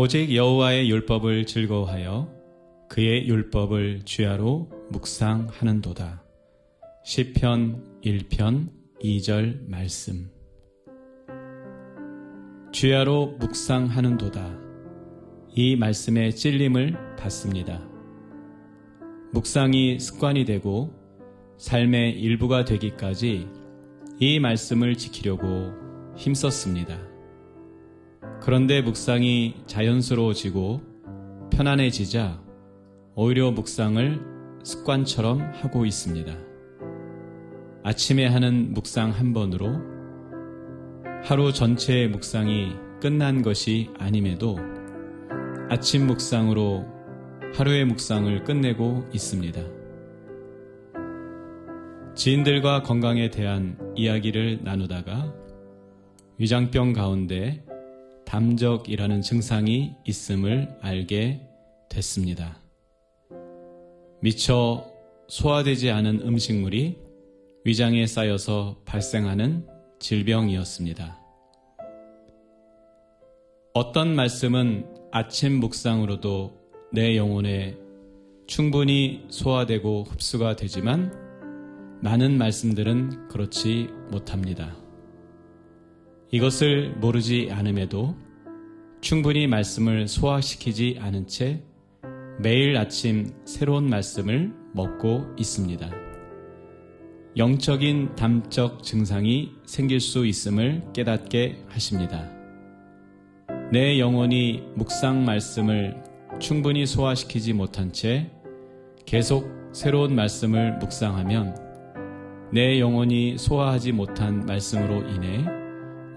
오직 여호와의 율법을 즐거워하여 그의 율법을 주야로 묵상하는도다. 시편 1편 2절 말씀. 주야로 묵상하는도다. 이 말씀의 찔림을 받습니다. 묵상이 습관이 되고 삶의 일부가 되기까지 이 말씀을 지키려고 힘썼습니다. 그런데 묵상이 자연스러워지고 편안해지자 오히려 묵상을 습관처럼 하고 있습니다. 아침에 하는 묵상 한 번으로 하루 전체의 묵상이 끝난 것이 아님에도 아침 묵상으로 하루의 묵상을 끝내고 있습니다. 지인들과 건강에 대한 이야기를 나누다가 위장병 가운데 담적이라는 증상이 있음을 알게 됐습니다. 미처 소화되지 않은 음식물이 위장에 쌓여서 발생하는 질병이었습니다. 어떤 말씀은 아침 묵상으로도 내 영혼에 충분히 소화되고 흡수가 되지만 많은 말씀들은 그렇지 못합니다. 이것을 모르지 않음에도 충분히 말씀을 소화시키지 않은 채 매일 아침 새로운 말씀을 먹고 있습니다. 영적인 담적 증상이 생길 수 있음을 깨닫게 하십니다. 내 영혼이 묵상 말씀을 충분히 소화시키지 못한 채 계속 새로운 말씀을 묵상하면 내 영혼이 소화하지 못한 말씀으로 인해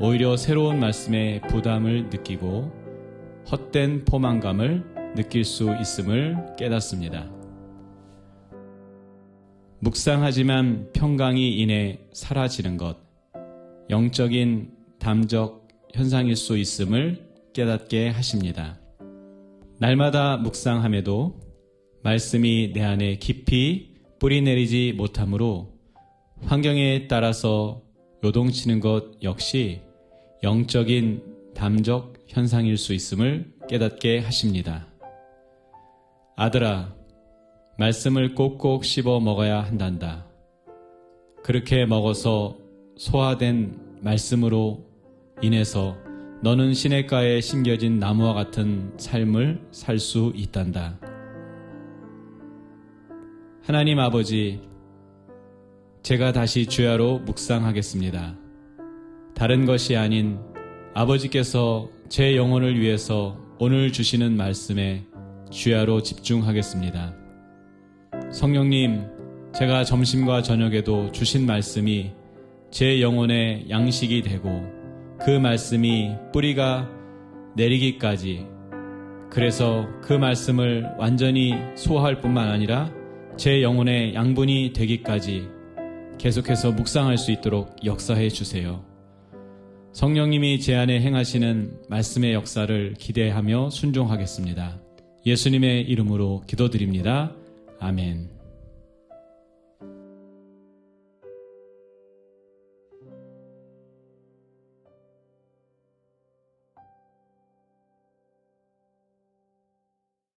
오히려 새로운 말씀에 부담을 느끼고 헛된 포만감을 느낄 수 있음을 깨닫습니다. 묵상하지만 평강이 인해 사라지는 것, 영적인 담적 현상일 수 있음을 깨닫게 하십니다. 날마다 묵상함에도 말씀이 내 안에 깊이 뿌리내리지 못하므로 환경에 따라서 요동치는 것 역시 영적인 담적 현상일 수 있음을 깨닫게 하십니다. 아들아, 말씀을 꼭꼭 씹어 먹어야 한단다. 그렇게 먹어서 소화된 말씀으로 인해서 너는 시냇가에 심겨진 나무와 같은 삶을 살 수 있단다. 하나님 아버지, 제가 다시 주야로 묵상하겠습니다. 다른 것이 아닌 아버지께서 제 영혼을 위해서 오늘 주시는 말씀에 주야로 집중하겠습니다. 성령님, 제가 점심과 저녁에도 주신 말씀이 제 영혼의 양식이 되고 그 말씀이 뿌리가 내리기까지 그래서 그 말씀을 완전히 소화할 뿐만 아니라 제 영혼의 양분이 되기까지 계속해서 묵상할 수 있도록 역사해 주세요. 성령님이 제 안에 행하시는 말씀의 역사를 기대하며 순종하겠습니다. 예수님의 이름으로 기도드립니다. 아멘.